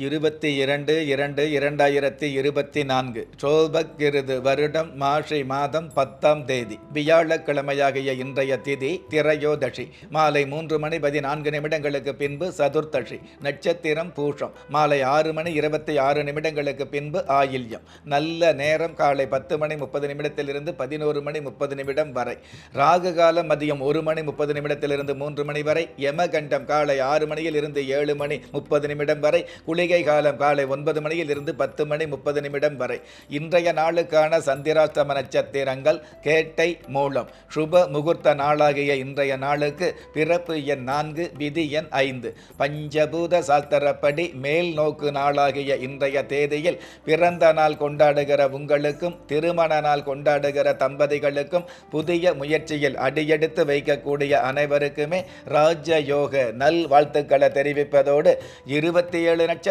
இருபத்தி இரண்டு இரண்டு இரண்டாயிரத்தி இருபத்தி நான்கு. சோபக் கிருது வருடம் மாஷி மாதம் பத்தாம் தேதி. வியாழக்கிழமையாகிய இன்றைய திதி திரையோதசி. மாலை மூன்று மணி பதினான்கு நிமிடங்களுக்கு பின்பு சதுர்த்தசி. நட்சத்திரம் பூஷம். மாலை ஆறு மணி இருபத்தி ஆறு நிமிடங்களுக்கு பின்பு ஆயில்யம். நல்ல நேரம் காலை பத்து மணி முப்பது நிமிடத்திலிருந்து பதினோரு மணி முப்பது நிமிடம் வரை. ராகு காலம் மதியம் ஒரு மணி முப்பது நிமிடத்திலிருந்து மூன்று மணி வரை. யமகண்டம் காலை ஆறு மணியில் இருந்து ஏழு மணி முப்பது நிமிடம் வரை. பண்டிகை காலம் காலை ஒன்பது மணியில் இருந்து பத்து மணி முப்பது நிமிடம் வரை. இன்றைய நாளுக்கான சந்திராஷ்டம நட்சத்திரங்கள் கேட்டை மூலம். சுப முகூர்த்த நாளாகிய இன்றைய நாளுக்கு பிறப்பு எண் நான்கு விதி எண் ஐந்து. பஞ்சபூத சாஸ்திரப்படி மேல் நோக்கு நாளாகிய இன்றைய தேதியில் பிறந்த நாள் கொண்டாடுகிற உங்களுக்கும் திருமண நாள் கொண்டாடுகிற தம்பதிகளுக்கும் புதிய முயற்சியில் அடியெடுத்து வைக்கக்கூடிய அனைவருக்குமே ராஜயோக நல் வாழ்த்துக்களை தெரிவிப்பதோடு இருபத்தி ஏழு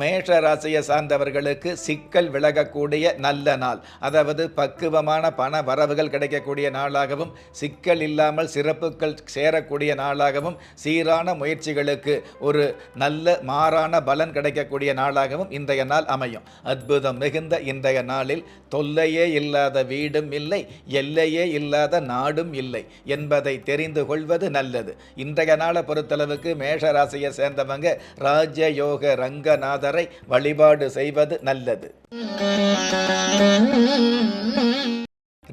மேஷ ராசியை சார்ந்தவர்களுக்கு சிக்கல் விலகக்கூடிய நல்ல நாள். அதாவது பக்குவமான பண வரவுகள் கிடைக்கக்கூடிய நாளாகவும் சிக்கல் இல்லாமல் சிறப்புகள் சேரக்கூடிய நாளாகவும் சீரான முயற்சிகளுக்கு ஒரு நல்ல மாறான பலன் கிடைக்கக்கூடிய நாளாகவும் இன்றைய நாள் அமையும். அற்புதம் மிகுந்த இன்றைய நாளில் தொல்லையே இல்லாத வீடும் இல்லை எல்லையே இல்லாத நாடும் இல்லை என்பதை தெரிந்து கொள்வது நல்லது. இன்றைய நாளை பொறுத்தளவுக்கு மேஷ ராசியை சேர்ந்தவங்க ராஜயோக ரங்கநாதரை வழிபாடு செய்வது நல்லது.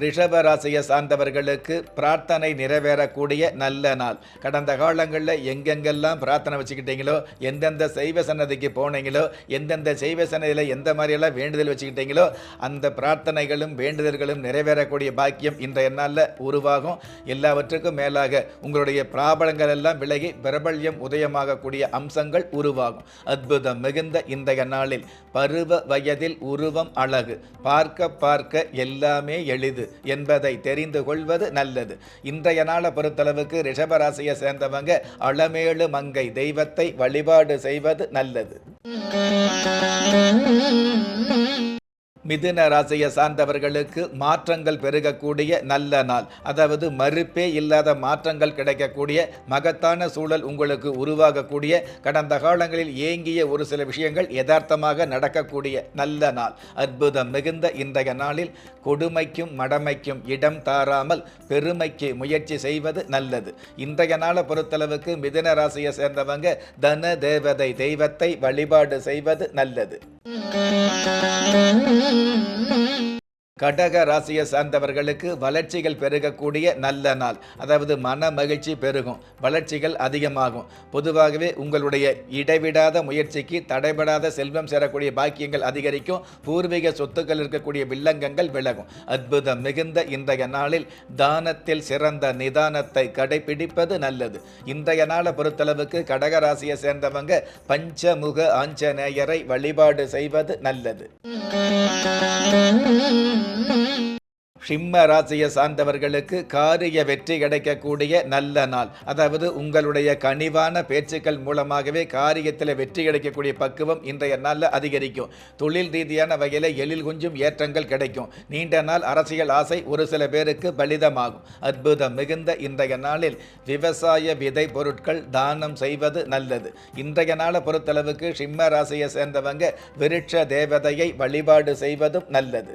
ரிஷப ராசியை சார்ந்தவர்களுக்கு பிரார்த்தனை நிறைவேறக்கூடிய நல்ல நாள். கடந்த காலங்களில் எங்கெங்கெல்லாம் பிரார்த்தனை வச்சுக்கிட்டீங்களோ எந்தெந்த சைவ சன்னதிக்கு போனீங்களோ எந்தெந்த சைவ சன்னதியில் எந்த மாதிரியெல்லாம் வேண்டுதல் வச்சுக்கிட்டீங்களோ அந்த பிரார்த்தனைகளும் வேண்டுதல்களும் நிறைவேறக்கூடிய பாக்கியம் இன்றைய நாளில் உருவாகும். எல்லாவற்றுக்கும் மேலாக உங்களுடைய பிராபலங்கள் எல்லாம் விலகி பிரபல்யம் உதயமாகக்கூடிய அம்சங்கள் உருவாகும். அற்புதம் மிகுந்த இன்றைய நாளில் பருவ வயதில் உருவம் அழகு. பார்க்க பார்க்க எல்லாமே எளிது. என்பதை தெரிந்து கொள்வது நல்லது. இன்றைய நாளை பொறுத்தளவுக்கு ரிஷபராசியை சேர்ந்தவங்க அளமேழு மங்கை தெய்வத்தை வழிபாடு செய்வது நல்லது. மிதுன ராசியை சார்ந்தவர்களுக்கு மாற்றங்கள் பெருகக்கூடிய நல்ல நாள். அதாவது மறுப்பே இல்லாத மாற்றங்கள் கிடைக்கக்கூடிய மகத்தான சூழல் உங்களுக்கு உருவாகக்கூடிய கடந்த காலங்களில் ஏங்கிய ஒரு சில விஷயங்கள் யதார்த்தமாக நடக்கக்கூடிய நல்ல நாள். அற்புதம் மிகுந்த இன்றைய நாளில் கொடுமைக்கும் மடமைக்கும் இடம் தாராமல் பெருமைக்கு முயற்சி செய்வது நல்லது. இன்றைய நாளை பொறுத்தளவுக்கு மிதுன ராசியை சேர்ந்தவங்க தன தேவதை தெய்வத்தை வழிபாடு செய்வது நல்லது. Mm-hmm. Mm-hmm. கடக ராசியை சார்ந்தவர்களுக்கு வளர்ச்சிகள் பெருகக்கூடிய நல்ல நாள். அதாவது மன மகிழ்ச்சி பெருகும். வளர்ச்சிகள் அதிகமாகும். பொதுவாகவே உங்களுடைய இடைவிடாத முயற்சிக்கு தடைபடாத செல்வம் சேரக்கூடிய பாக்கியங்கள் அதிகரிக்கும். பூர்வீக சொத்துக்கள் இருக்கக்கூடிய வில்லங்கங்கள் விலகும். அற்புதம் மிகுந்த இன்றைய நாளில் தானத்தில் சிறந்த நிதானத்தை கடைபிடிப்பது நல்லது. இன்றைய நாளை பொறுத்தளவுக்கு கடக ராசியை சேர்ந்தவங்க பஞ்சமுக ஆஞ்சநேயரை வழிபாடு செய்வது நல்லது. Mm-hmm. சிம்ம ராசியை சார்ந்தவர்களுக்கு காரிய வெற்றி கிடைக்கக்கூடிய நல்ல நாள். அதாவது உங்களுடைய கனிவான பேச்சுக்கள் மூலமாகவே காரியத்தில் வெற்றி கிடைக்கக்கூடிய பக்குவம் இன்றைய நாளில் அதிகரிக்கும். தொழில் ரீதியான வகையில் எழில் குஞ்சும் ஏற்றங்கள் கிடைக்கும். நீண்ட நாள் அரசியல் ஆசை ஒரு சில பேருக்கு பலிதமாகும். அற்புதம் மிகுந்த இன்றைய நாளில் விவசாய விதை பொருட்கள் தானம் செய்வது நல்லது. இன்றைய நாளை பொறுத்தளவுக்கு சிம்ம ராசியை சேர்ந்தவங்க விருட்ச தேவதையை வழிபாடு செய்வதும் நல்லது.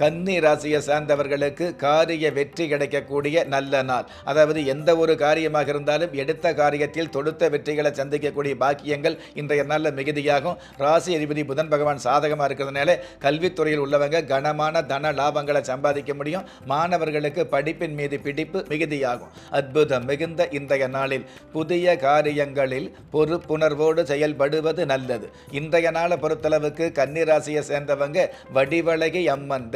கன்னி ராசியை சார்ந்தவர்களுக்கு காரிய வெற்றி கிடைக்கக்கூடிய நல்ல நாள். அதாவது எந்த ஒரு காரியமாக இருந்தாலும் எடுத்த காரியத்தில் தொடுத்த வெற்றிகளை சந்திக்கக்கூடிய பாக்கியங்கள் இன்றைய நாளில் மிகுதியாகும். ராசி அதிபதி புதன் பகவான் சாதகமாக இருக்கிறதுனால கல்வித்துறையில் உள்ளவங்க கனமான தன லாபங்களை சம்பாதிக்க முடியும். மாணவர்களுக்கு படிப்பின் மீது பிடிப்பு மிகுதியாகும். அற்புதம் மிகுந்த இன்றைய நாளில் புதிய காரியங்களில் பொறுப்புணர்வோடு செயல்படுவது நல்லது. இன்றைய நாளை பொறுத்தளவுக்கு கன்னிராசியை சேர்ந்தவங்க வடிவழகி அம்மன்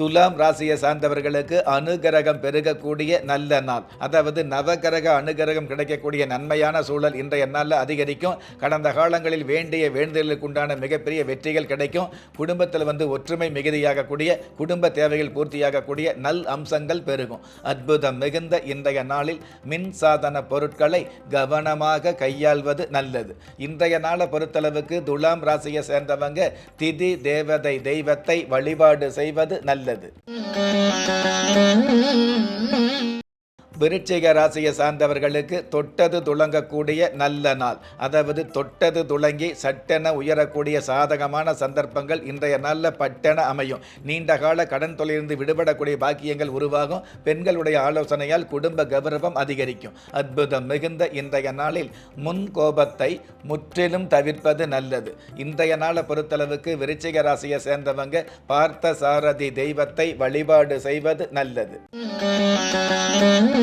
துலாம் ராசியை சார்ந்தவர்களுக்கு அனுகிரகம் பெருகக்கூடிய நல்ல நாள். அதாவது நவகிரக அனுகிரகம் கிடைக்கக்கூடிய நன்மையான சூழல் இன்றைய நாளில் அதிகரிக்கும். கடந்த காலங்களில் வேண்டிய வேண்டுதலுக்கு உண்டான மிகப்பெரிய வெற்றிகள் கிடைக்கும். குடும்பத்தில் வந்து ஒற்றுமை மிகுதியாகக்கூடிய குடும்ப தேவைகள் பூர்த்தியாகக்கூடிய நல் அம்சங்கள் பெருகும். அற்புதம் மிகுந்த இன்றைய நாளில் மின் சாதன பொருட்களை கவனமாக கையாள்வது நல்லது. இன்றைய நாளை பொறுத்தளவுக்கு துலாம் ராசியை சேர்ந்தவங்க திதி தேவதை தெய்வத்தை வழிபாடு செய்வது நல்லது. நல்லது. விருச்சிக ராசியை சார்ந்தவர்களுக்கு தொட்டது துளங்கக்கூடிய நல்ல நாள். அதாவது தொட்டது துளங்கி சட்டென உயரக்கூடிய சாதகமான சந்தர்ப்பங்கள் இன்றைய நாளில் பட்டென அமையும். நீண்ட கால கடன் தொழிலிருந்து விடுபடக்கூடிய பாக்கியங்கள் உருவாகும். பெண்களுடைய ஆலோசனையால் குடும்ப கௌரவம் அதிகரிக்கும். அற்புதம் மிகுந்த இன்றைய நாளில் முன் கோபத்தை முற்றிலும் தவிர்ப்பது நல்லது. இன்றைய நாளை பொறுத்தளவுக்கு விருச்சிக ராசியை சேர்ந்தவங்க பார்த்த சாரதி தெய்வத்தை வழிபாடு செய்வது நல்லது.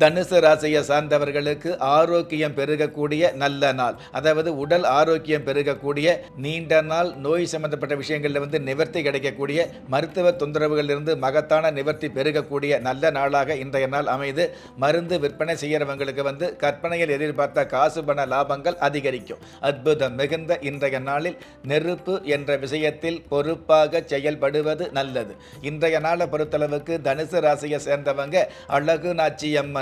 தனுசு ராசியை சார்ந்தவர்களுக்கு ஆரோக்கியம் பெருகக்கூடிய நல்ல நாள். அதாவது உடல் ஆரோக்கியம் பெருகக்கூடிய நீண்ட நாள் நோய் சம்பந்தப்பட்ட விஷயங்களில் வந்து நிவர்த்தி கிடைக்கக்கூடிய மருத்துவ தொந்தரவுகளிலிருந்து மகத்தான நிவர்த்தி பெருகக்கூடிய நல்ல நாளாக இன்றைய நாள் அமைது. மருந்து விற்பனை செய்கிறவங்களுக்கு வந்து கற்பனையில் எதிர்பார்த்த காசு பண லாபங்கள் அதிகரிக்கும். அற்புதம் மிகுந்த இன்றைய நாளில் நெருப்பு என்ற விஷயத்தில் பொறுப்பாக செயல்படுவது நல்லது. இன்றைய நாளை பொறுத்தளவுக்கு தனுசு ராசியை சேர்ந்தவங்க அழகு நாச்சியம்மன்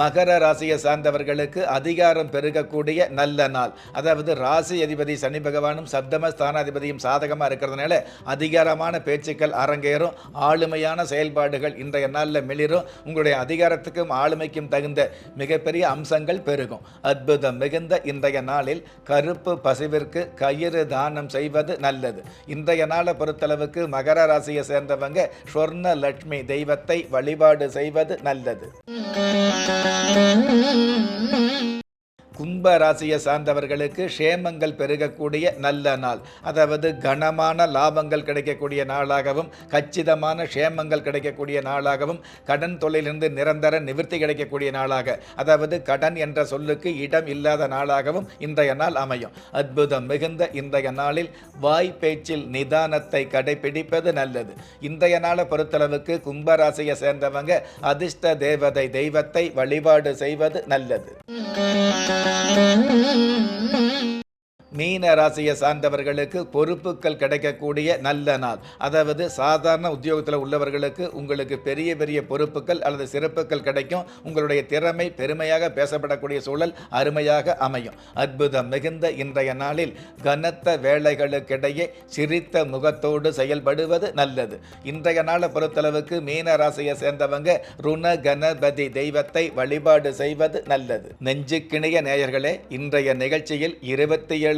மகர ராசியை சார்ந்தவர்களுக்கு அதிகாரம் பெருகக்கூடிய நல்ல நாள். அதாவது ராசி அதிபதி சனி பகவானும் சப்தம ஸ்தானாதிபதியும் சாதகமாக இருக்கிறதுனால அதிகாரமான பேச்சுக்கள் அரங்கேறும். ஆளுமையான செயல்பாடுகள் இன்றைய நாளில் மிளிரும். உங்களுடைய அதிகாரத்துக்கும் ஆளுமைக்கும் தகுந்த மிகப்பெரிய அம்சங்கள் பெருகும். அற்புதம் மிகுந்த இன்றைய நாளில் கருப்பு பசுவிற்கு கயிறு தானம் செய்வது நல்லது. இன்றைய நாளை பொறுத்தளவுக்கு மகர ராசியை சேர்ந்தவங்க ஸ்வர்ண லட்சுமி தெய்வத்தை வழிபாடு செய்வது நல்லது. Thank you. கும்ப ராசியை சார்ந்தவர்களுக்கு க்ஷேமங்கள் பெருகக்கூடிய நல்ல நாள். அதாவது கனமான லாபங்கள் கிடைக்கக்கூடிய நாளாகவும் கச்சிதமான க்ஷேமங்கள் கிடைக்கக்கூடிய நாளாகவும் கடன் தொழிலிருந்து நிரந்தர நிவர்த்தி கிடைக்கக்கூடிய நாளாக. அதாவது கடன் என்ற சொல்லுக்கு இடம் இல்லாத நாளாகவும் இன்றைய நாள் அமையும். அற்புதம் மிகுந்த இன்றைய நாளில் வாய் பேச்சில் நிதானத்தை கடைபிடிப்பது நல்லது. இன்றைய நாளை பொறுத்தளவுக்கு கும்பராசியை சேர்ந்தவங்க அதிர்ஷ்ட தேவதை தெய்வத்தை வழிபாடு செய்வது நல்லது. Thank you. மீன ராசியை சார்ந்தவர்களுக்கு பொறுப்புகள் கிடைக்கக்கூடிய நல்ல நாள். அதாவது சாதாரண உத்தியோகத்தில் உள்ளவர்களுக்கு உங்களுக்கு பெரிய பெரிய பொறுப்புகள் அல்லது சிறப்புகள் கிடைக்கும். உங்களுடைய திறமை பெருமையாக பேசப்படக்கூடிய சூழல் அருமையாக அமையும். அற்புதம் மிகுந்த இன்றைய நாளில் கனத்த வேலைகளுக்கிடையே சிரித்த முகத்தோடு செயல்படுவது நல்லது. இன்றைய நாளை பொறுத்தளவுக்கு மீன ராசியை சேர்ந்தவங்க ருண கணபதி தெய்வத்தை வழிபாடு செய்வது நல்லது. நெஞ்சுக்கிணைய நேயர்களே இன்றைய நிகழ்ச்சியில் இருபத்தி ஏழு